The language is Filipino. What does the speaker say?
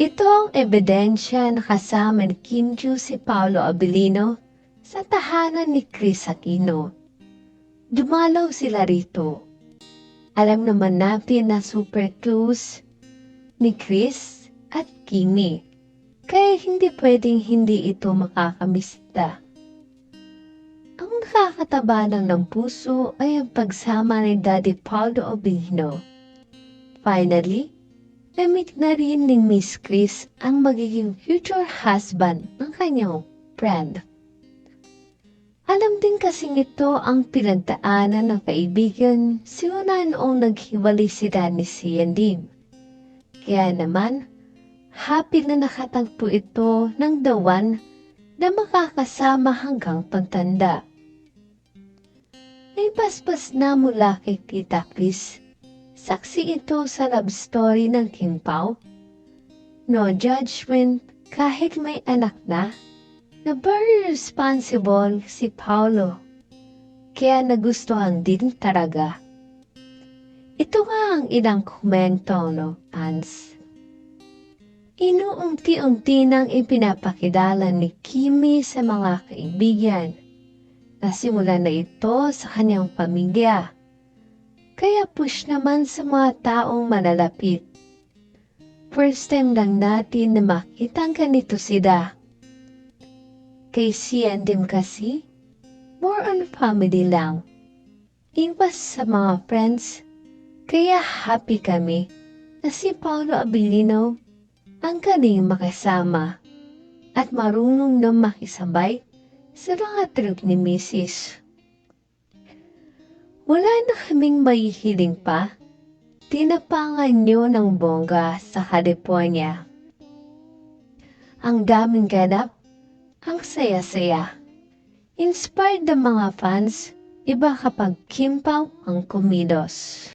Ito ang ebidensya na kasama ni Kim Ju si Paolo Abilino sa tahanan ni Chris Aquino. Dumalaw sila rito. Alam naman natin na super close ni Chris at Kimi. Kaya hindi pwedeng hindi ito makakamisita. Ang nakakataba ng puso ay ang pagsama ni Daddy Paolo Abilino. Finally, na-meet na rin ni Miss Chris ang magiging future husband ng kanyang friend. Alam din kasing ito ang pinagdaanan ng kaibigan simula noong naghiwalay sila ni Sian Lim. Kaya naman, happy na nakatagpo ito ng one na makakasama hanggang pagtanda. May paspas na mula kay Tita Chris. Saksi ito sa love story ng King Pao. No judgment kahit may anak na na very responsible si Paolo. Kaya nagustuhan din talaga. Ito nga ang ilang komento, no, Ans. Inuunti-unti nang ipinapakilala ni Kimi sa mga kaibigan. Nasimula na ito sa kanyang pamilya. Push naman sa mga taong malalapit. First time lang natin na makita ang ganito sila. Kay din kasi, more on family lang. Iwas sa mga friends, kaya happy kami na si Paolo Abilino ang galing makasama at marunong na makisabay sa mga trip ni Mrs. Wala na kaming mahihiling pa. Tinapangan niyo ng bongga sa California. Ang daming ganap ang saya-saya. Inspired ng mga fans, iba kapag Kim ang kumilos.